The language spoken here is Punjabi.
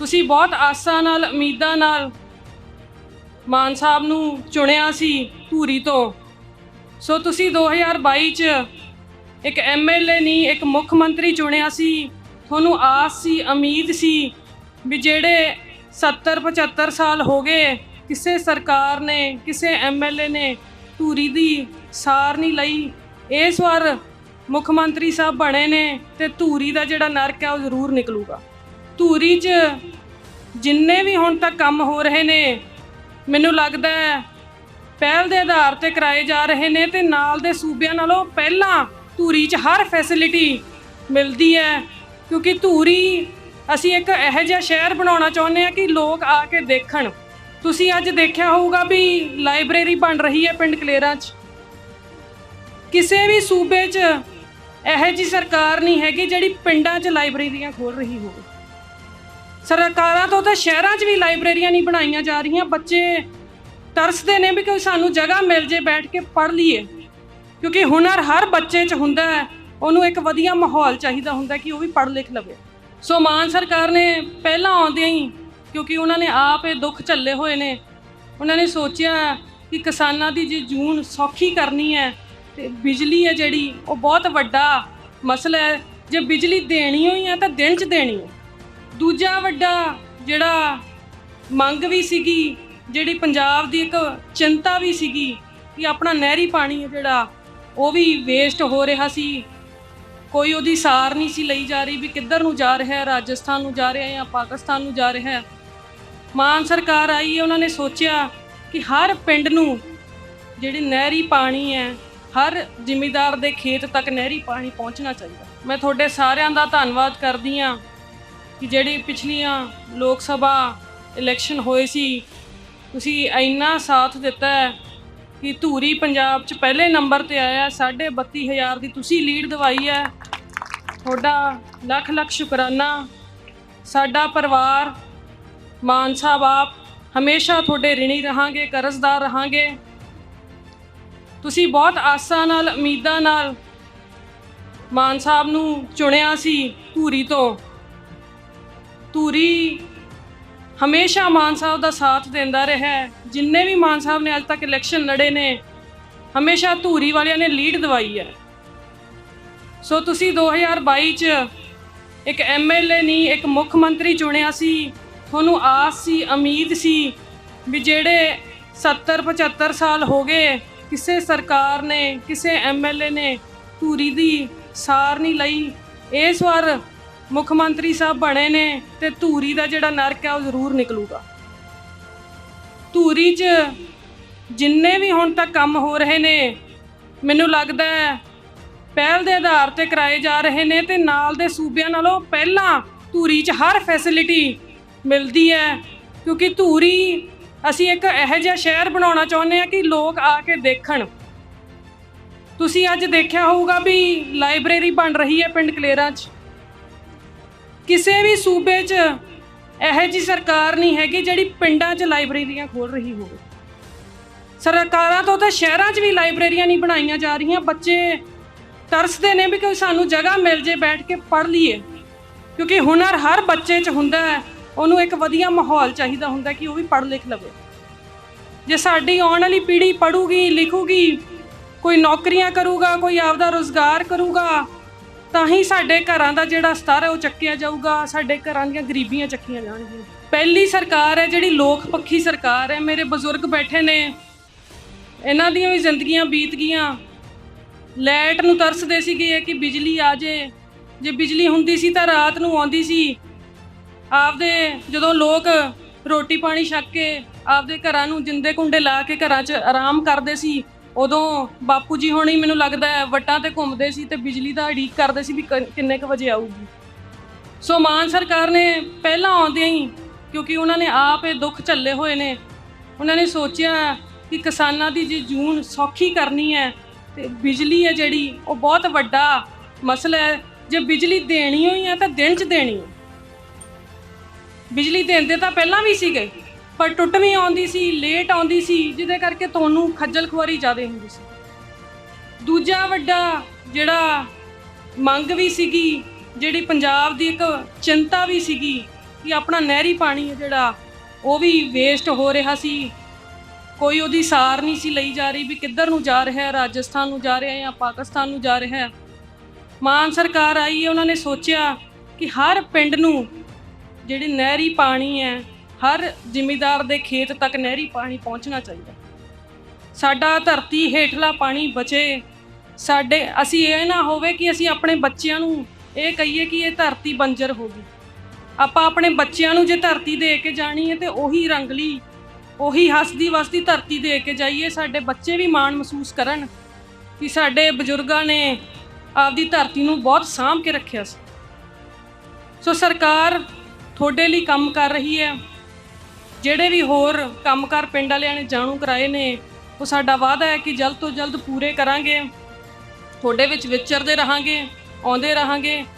ਤੁਸੀਂ ਬਹੁਤ ਆਸਾਂ ਨਾਲ, ਉਮੀਦਾਂ ਨਾਲ ਮਾਨ ਸਾਹਿਬ ਨੂੰ ਚੁਣਿਆ ਸੀ ਧੂਰੀ ਤੋਂ। ਸੋ ਤੁਸੀਂ 2022 ਚ ਇੱਕ ਐਮਐਲਏ ਨਹੀਂ ਇੱਕ ਮੁੱਖ ਮੰਤਰੀ ਚੁਣਿਆ ਸੀ। ਤੁਹਾਨੂੰ ਆਸ ਸੀ, ਉਮੀਦ ਸੀ ਵੀ ਜਿਹੜੇ 70 75 ਸਾਲ ਹੋ ਗਏ, ਕਿਸੇ ਸਰਕਾਰ ਨੇ, ਕਿਸੇ ਐਮਐਲਏ ਨੇ ਧੂਰੀ ਦੀ ਸਾਰ ਨਹੀਂ ਲਈ। ਇਸ ਵਾਰ ਮੁੱਖ ਮੰਤਰੀ ਸਾਹਿਬ ਬਣੇ ਨੇ ਤੇ ਧੂਰੀ ਦਾ ਜਿਹੜਾ ਨਰਕ ਹੈ ਉਹ ਜ਼ਰੂਰ ਨਿਕਲੂਗਾ। ਧੂਰੀ 'ਚ ਜਿੰਨੇ ਵੀ ਹੁਣ ਤੱਕ ਕੰਮ ਹੋ ਰਹੇ ਨੇ, ਮੈਨੂੰ ਲੱਗਦਾ ਹੈ ਪਹਿਲ ਦੇ ਆਧਾਰ ਤੇ ਕਰਾਏ ਜਾ ਰਹੇ ਨੇ ਤੇ ਨਾਲ ਦੇ ਸੂਬਿਆਂ ਨਾਲੋਂ ਪਹਿਲਾਂ ਧੂਰੀ 'ਚ ਹਰ ਫੈਸਿਲਿਟੀ ਮਿਲਦੀ ਹੈ। ਕਿਉਂਕਿ ਧੂਰੀ ਅਸੀਂ ਇੱਕ ਇਹੋ ਜਿਹਾ ਸ਼ਹਿਰ ਬਣਾਉਣਾ ਚਾਹੁੰਦੇ ਹਾਂ ਕਿ ਲੋਕ ਆ ਕੇ ਦੇਖਣ। ਤੁਸੀਂ ਅੱਜ ਦੇਖਿਆ ਹੋਊਗਾ ਵੀ ਲਾਇਬ੍ਰੇਰੀ ਬਣ ਰਹੀ ਹੈ ਪਿੰਡ ਕਲੇਰਾਂ 'ਚ। ਕਿਸੇ ਵੀ ਸੂਬੇ 'ਚ ਇਹੋ ਜਿਹੀ ਸਰਕਾਰ ਨਹੀਂ ਹੈਗੀ ਜਿਹੜੀ ਪਿੰਡਾਂ 'ਚ ਲਾਇਬ੍ਰੇਰੀਆਂ ਖੋਲ ਰਹੀ ਹੋਵੇ। ਸਰਕਾਰਾਂ ਤੋਂ ਤਾਂ ਸ਼ਹਿਰਾਂ 'ਚ ਵੀ ਲਾਇਬ੍ਰੇਰੀਆਂ ਨਹੀਂ ਬਣਾਈਆਂ ਜਾ ਰਹੀਆਂ। ਬੱਚੇ ਤਰਸਦੇ ਨੇ ਵੀ ਕੋਈ ਸਾਨੂੰ ਜਗ੍ਹਾ ਮਿਲ ਜੇ, ਬੈਠ ਕੇ ਪੜ੍ਹ ਲਈਏ। ਕਿਉਂਕਿ ਹੁਨਰ ਹਰ ਬੱਚੇ 'ਚ ਹੁੰਦਾ ਹੈ। ਉਹਨੂੰ ਇੱਕ ਵਧੀਆ ਮਾਹੌਲ ਚਾਹੀਦਾ ਹੁੰਦਾ ਕਿ ਉਹ ਵੀ ਪੜ੍ਹ ਲਿਖ ਲਵੇ। ਸੋ ਮਾਨ ਸਰਕਾਰ ਨੇ ਪਹਿਲਾਂ ਆਉਂਦਿਆਂ ਹੀ, ਕਿਉਂਕਿ ਉਹਨਾਂ ਨੇ ਆਪ ਇਹ ਦੁੱਖ ਝੱਲੇ ਹੋਏ ਨੇ, ਉਹਨਾਂ ਨੇ ਸੋਚਿਆ ਕਿ ਕਿਸਾਨਾਂ ਦੀ ਜੇ ਜੂਨ ਸੌਖੀ ਕਰਨੀ ਹੈ, ਤੇ ਬਿਜਲੀ ਹੈ ਜਿਹੜੀ, ਉਹ ਬਹੁਤ ਵੱਡਾ ਮਸਲਾ ਹੈ। ਜੇ ਬਿਜਲੀ ਦੇਣੀ ਹੋਈ ਹੈ ਤਾਂ ਦਿਨ 'ਚ ਦੇਣੀ ਹੈ। ਦੂਜਾ ਵੱਡਾ ਜਿਹੜਾ ਮੰਗ ਵੀ ਸੀਗੀ, ਜਿਹੜੀ ਪੰਜਾਬ ਦੀ ਇੱਕ ਚਿੰਤਾ ਵੀ ਸੀਗੀ ਕਿ ਆਪਣਾ ਨਹਿਰੀ ਪਾਣੀ ਹੈ ਜਿਹੜਾ, ਉਹ ਵੀ ਵੇਸਟ ਹੋ ਰਿਹਾ ਸੀ। ਕੋਈ ਉਹਦੀ ਸਾਰ ਨਹੀਂ ਸੀ ਲਈ ਜਾ ਰਹੀ ਵੀ ਕਿੱਧਰ ਨੂੰ ਜਾ ਰਿਹਾ ਹੈ, ਰਾਜਸਥਾਨ ਨੂੰ ਜਾ ਰਿਹਾ ਹੈ ਜਾਂ ਪਾਕਿਸਤਾਨ ਨੂੰ ਜਾ ਰਿਹਾ ਹੈ। ਮਾਨ ਸਰਕਾਰ ਆਈ ਹੈ, ਉਹਨਾਂ ਨੇ ਸੋਚਿਆ ਕਿ ਹਰ ਪਿੰਡ ਨੂੰ ਜਿਹੜੀ ਨਹਿਰੀ ਪਾਣੀ ਹੈ, ਹਰ ਜ਼ਿਮੀਦਾਰ ਦੇ ਖੇਤ ਤੱਕ ਨਹਿਰੀ ਪਾਣੀ ਪਹੁੰਚਣਾ ਚਾਹੀਦਾ। ਮੈਂ ਤੁਹਾਡੇ ਸਾਰਿਆਂ ਦਾ ਧੰਨਵਾਦ ਕਰਦੀ ਹਾਂ। ਕਿ ਜਿਹੜੀ ਪਿਛਲੀਆਂ ਲੋਕ ਸਭਾ ਇਲੈਕਸ਼ਨ ਹੋਏ ਸੀ, ਤੁਸੀਂ ਇੰਨਾ ਸਾਥ ਦਿੱਤਾ ਹੈ ਕਿ ਧੂਰੀ ਪੰਜਾਬ 'ਚ ਪਹਿਲੇ ਨੰਬਰ ਤੇ ਆਇਆ 32000 ਦੀ ਤੁਸੀਂ ਲੀਡ ਦਵਾਈ ਹੈ। ਤੁਹਾਡਾ ਲੱਖ ਲੱਖ ਸ਼ੁਕਰਾਨਾ। ਸਾਡਾ ਪਰਿਵਾਰ, ਮਾਨ ਸਾਹਿਬ ਆਪ ਹਮੇਸ਼ਾ ਤੁਹਾਡੇ ਰਿਣੀ ਰਹਾਂਗੇ, ਕਰਜ਼ਦਾਰ ਰਹਾਂਗੇ। ਤੁਸੀਂ ਬਹੁਤ ਆਸਾਂ ਨਾਲ, ਉਮੀਦਾਂ ਨਾਲ ਮਾਨ ਸਾਹਿਬ ਨੂੰ ਚੁਣਿਆ ਸੀ ਧੂਰੀ ਤੋਂ। ਧੂਰੀ ਹਮੇਸ਼ਾ ਮਾਨ ਸਾਹਿਬ ਦਾ ਸਾਥ ਦਿੰਦਾ ਰਿਹਾ ਹੈ। ਜਿੰਨੇ ਵੀ ਮਾਨ ਸਾਹਿਬ ਨੇ ਅੱਜ ਤੱਕ ਇਲੈਕਸ਼ਨ ਲੜੇ ਨੇ, ਹਮੇਸ਼ਾ ਧੂਰੀ ਵਾਲਿਆਂ ਨੇ ਲੀਡ ਦਵਾਈ ਹੈ। ਸੋ ਤੁਸੀਂ 2022 ਚ ਇੱਕ ਐਮਐਲਏ ਨਹੀਂ ਇੱਕ ਮੁੱਖ ਮੰਤਰੀ ਚੁਣਿਆ ਸੀ। ਤੁਹਾਨੂੰ ਆਸ ਸੀ, ਉਮੀਦ ਸੀ ਵੀ ਜਿਹੜੇ 70 75 ਸਾਲ ਹੋ ਗਏ, ਕਿਸੇ ਸਰਕਾਰ ਨੇ, ਕਿਸੇ ਐਮਐਲਏ ਨੇ ਧੂਰੀ ਦੀ ਸਾਰ ਨਹੀਂ ਲਈ। ਇਸ ਵਾਰ ਮੁੱਖ ਮੰਤਰੀ ਸਾਹਿਬ ਬਣੇ ਨੇ ਤੇ ਧੂਰੀ ਦਾ ਜਿਹੜਾ ਨਰਕ ਹੈ ਉਹ ਜ਼ਰੂਰ ਨਿਕਲੂਗਾ। ਧੂਰੀ 'ਚ ਜਿੰਨੇ ਵੀ ਹੁਣ ਤੱਕ ਕੰਮ ਹੋ ਰਹੇ ਨੇ, ਮੈਨੂੰ ਲੱਗਦਾ ਹੈ ਪਹਿਲ ਦੇ ਆਧਾਰ ਤੇ ਕਰਾਏ ਜਾ ਰਹੇ ਨੇ ਤੇ ਨਾਲ ਦੇ ਸੂਬਿਆਂ ਨਾਲੋਂ ਪਹਿਲਾਂ ਧੂਰੀ 'ਚ ਹਰ ਫੈਸਿਲਿਟੀ ਮਿਲਦੀ ਹੈ। ਕਿਉਂਕਿ ਧੂਰੀ ਅਸੀਂ ਇੱਕ ਇਹੋ ਜਿਹਾ ਸ਼ਹਿਰ ਬਣਾਉਣਾ ਚਾਹੁੰਦੇ ਹਾਂ ਕਿ ਲੋਕ ਆ ਕੇ ਦੇਖਣ। ਤੁਸੀਂ ਅੱਜ ਦੇਖਿਆ ਹੋਊਗਾ ਵੀ ਲਾਇਬ੍ਰੇਰੀ ਬਣ ਰਹੀ ਹੈ ਪਿੰਡ ਕਲੇਰਾਂ 'ਚ। ਕਿਸੇ ਵੀ ਸੂਬੇ 'ਚ ਇਹੋ ਜਿਹੀ ਸਰਕਾਰ ਨਹੀਂ ਹੈਗੀ ਜਿਹੜੀ ਪਿੰਡਾਂ 'ਚ ਲਾਇਬ੍ਰੇਰੀਆਂ ਖੋਲ ਰਹੀ ਹੋਵੇ। ਸਰਕਾਰਾਂ ਤੋਂ ਤਾਂ ਸ਼ਹਿਰਾਂ 'ਚ ਵੀ ਲਾਇਬ੍ਰੇਰੀਆਂ ਨਹੀਂ ਬਣਾਈਆਂ ਜਾ ਰਹੀਆਂ। ਬੱਚੇ ਤਰਸਦੇ ਨੇ ਵੀ ਕੋਈ ਸਾਨੂੰ ਜਗ੍ਹਾ ਮਿਲ ਜੇ, ਬੈਠ ਕੇ ਪੜ੍ਹ ਲਈਏ। ਕਿਉਂਕਿ ਹੁਨਰ ਹਰ ਬੱਚੇ 'ਚ ਹੁੰਦਾ ਹੈ। ਉਹਨੂੰ ਇੱਕ ਵਧੀਆ ਮਾਹੌਲ ਚਾਹੀਦਾ ਹੁੰਦਾ ਕਿ ਉਹ ਵੀ ਪੜ੍ਹ ਲਿਖ ਲਵੇ। ਜੇ ਸਾਡੀ ਆਉਣ ਵਾਲੀ ਪੀੜ੍ਹੀ ਪੜੂਗੀ ਲਿਖੂਗੀ, ਕੋਈ ਨੌਕਰੀਆਂ ਕਰੂਗਾ, ਕੋਈ ਆਪਦਾ ਰੋਜ਼ਗਾਰ ਕਰੂਗਾ ਤਾਂ ਹੀ ਸਾਡੇ ਘਰਾਂ ਦਾ ਜਿਹੜਾ ਸਤਰ ਹੈ ਉਹ ਚੱਕਿਆ ਜਾਊਗਾ, ਸਾਡੇ ਘਰਾਂ ਦੀਆਂ ਗਰੀਬੀਆਂ ਚੱਕੀਆਂ ਜਾਣਗੀਆਂ। ਪਹਿਲੀ ਸਰਕਾਰ ਹੈ, ਜਿਹੜੀ ਲੋਕ ਪੱਖੀ ਸਰਕਾਰ ਹੈ, ਮੇਰੇ ਬਜ਼ੁਰਗ ਬੈਠੇ ਨੇ। ਇਹਨਾਂ ਦੀਆਂ ਵੀ ਜ਼ਿੰਦਗੀਆਂ ਬੀਤ ਗਈਆਂ। ਲਾਈਟ ਨੂੰ ਤਰਸਦੇ ਸੀਗੇ ਕਿ ਬਿਜਲੀ ਆ ਜੇ। ਜੇ ਬਿਜਲੀ ਹੁੰਦੀ ਸੀ ਤਾਂ ਰਾਤ ਨੂੰ ਆਉਂਦੀ ਸੀ। ਆਪਦੇ ਜਦੋਂ ਲੋਕ ਰੋਟੀ ਪਾਣੀ ਛੱਕ ਕੇ ਆਪਦੇ ਘਰਾਂ ਨੂੰ ਜਿੰਦੇ ਕੁੰਡੇ ਲਾ ਕੇ ਘਰਾਂ 'ਚ ਆਰਾਮ ਕਰਦੇ ਸੀ ਉਦੋਂ ਬਾਪੂ ਜੀ ਹੋਣੀ ਮੈਨੂੰ ਲੱਗਦਾ ਹੈ ਵਟਾਂ ਤੇ ਘੁੰਮਦੇ ਸੀ ਤੇ ਬਿਜਲੀ ਦਾ ਉਡੀਕ ਕਰਦੇ ਸੀ ਵੀ ਕ- ਕਿੰਨੇ ਕੁ ਵਜੇ ਆਊਗੀ। ਸੋ ਮਾਨ ਸਰਕਾਰ ਨੇ ਪਹਿਲਾਂ ਆਉਂਦਿਆਂ ਹੀ, ਕਿਉਂਕਿ ਉਹਨਾਂ ਨੇ ਆਪ ਇਹ ਦੁੱਖ ਝੱਲੇ ਹੋਏ ਨੇ, ਉਹਨਾਂ ਨੇ ਸੋਚਿਆ ਕਿ ਕਿਸਾਨਾਂ ਦੀ ਜੇ ਜੂਨ ਸੌਖੀ ਕਰਨੀ ਹੈ ਤੇ ਬਿਜਲੀ ਹੈ ਜਿਹੜੀ, ਉਹ ਬਹੁਤ ਵੱਡਾ ਮਸਲਾ ਹੈ। ਜੇ ਬਿਜਲੀ ਦੇਣੀ ਹੋਈ ਹੈ ਤਾਂ ਦਿਨ 'ਚ ਦੇਣੀ ਹੈ। ਬਿਜਲੀ ਦਿੰਦੇ ਤਾਂ ਪਹਿਲਾਂ ਵੀ ਸੀਗੇ। ਪਰ ਟੁੱਟਵੀਂ ਆਉਂਦੀ ਸੀ, ਲੇਟ ਆਉਂਦੀ ਸੀ, ਜਿਹਦੇ ਕਰਕੇ ਤੁਹਾਨੂੰ ਖੱਜਲ ਖੁਆਰੀ ਜ਼ਿਆਦਾ ਹੁੰਦੀ ਸੀ। ਦੂਜਾ ਵੱਡਾ ਜਿਹੜਾ ਮੰਗ ਵੀ ਸੀਗੀ, ਜਿਹੜੀ ਪੰਜਾਬ ਦੀ ਇੱਕ ਚਿੰਤਾ ਵੀ ਸੀਗੀ ਕਿ ਆਪਣਾ ਨਹਿਰੀ ਪਾਣੀ ਹੈ ਜਿਹੜਾ, ਉਹ ਵੀ ਵੇਸਟ ਹੋ ਰਿਹਾ ਸੀ। ਕੋਈ ਉਹਦੀ ਸਾਰ ਨਹੀਂ ਸੀ ਲਈ ਜਾ ਰਹੀ ਵੀ ਕਿੱਧਰ ਨੂੰ ਜਾ ਰਿਹਾ ਹੈ, ਰਾਜਸਥਾਨ ਨੂੰ ਜਾ ਰਿਹਾ ਹੈ ਜਾਂ ਪਾਕਿਸਤਾਨ ਨੂੰ ਜਾ ਰਿਹਾ ਹੈ। ਮਾਨ ਸਰਕਾਰ ਆਈ ਹੈ, ਉਹਨਾਂ ਨੇ ਸੋਚਿਆ ਕਿ ਹਰ ਪਿੰਡ ਨੂੰ ਜਿਹੜੀ ਨਹਿਰੀ ਪਾਣੀ ਹੈ ਹਰ ਜ਼ਿਮੀਦਾਰ ਦੇ ਖੇਤ ਤੱਕ ਨਹਿਰੀ ਪਾਣੀ ਪਹੁੰਚਣਾ ਚਾਹੀਦਾ। ਸਾਡਾ ਧਰਤੀ ਹੇਠਲਾ ਪਾਣੀ ਬਚੇ। ਸਾਡੇ, ਅਸੀਂ ਇਹ ਨਾ ਹੋਵੇ ਕਿ ਅਸੀਂ ਆਪਣੇ ਬੱਚਿਆਂ ਨੂੰ ਇਹ ਕਹੀਏ ਕਿ ਇਹ ਧਰਤੀ ਬੰਜਰ ਹੋ ਗਈ। ਆਪਾਂ ਆਪਣੇ ਬੱਚਿਆਂ ਨੂੰ ਜੇ ਧਰਤੀ ਦੇ ਕੇ ਜਾਣੀ ਹੈ ਤੇ ਉਹੀ ਰੰਗਲੀ ਉਹੀ ਹੱਸਦੀ ਵਸਦੀ ਧਰਤੀ ਦੇ ਕੇ ਜਾਈਏ, ਸਾਡੇ ਬੱਚੇ ਵੀ ਮਾਣ ਮਹਿਸੂਸ ਕਰਨ ਕਿ ਸਾਡੇ ਬਜ਼ੁਰਗਾਂ ਨੇ ਆਪਦੀ ਧਰਤੀ ਨੂੰ ਬਹੁਤ ਸਾਂਭ ਕੇ ਰੱਖਿਆ ਸੀ। ਸੋ ਸਰਕਾਰ ਤੁਹਾਡੇ ਲਈ ਕੰਮ ਕਰ ਰਹੀ ਹੈ। ਜਿਹੜੇ ਵੀ ਹੋਰ ਕੰਮਕਾਰ ਪਿੰਡ ਵਾਲਿਆਂ ਨੇ ਜਾਣੂ ਕਰਾਏ ਨੇ, ਉਹ ਸਾਡਾ ਵਾਅਦਾ ਹੈ ਕਿ ਜਲਦ ਤੋਂ ਜਲਦ ਪੂਰੇ ਕਰਾਂਗੇ, ਤੁਹਾਡੇ ਵਿੱਚ ਵਿਚਰਦੇ ਰਹਾਂਗੇ, ਆਉਂਦੇ ਰਹਾਂਗੇ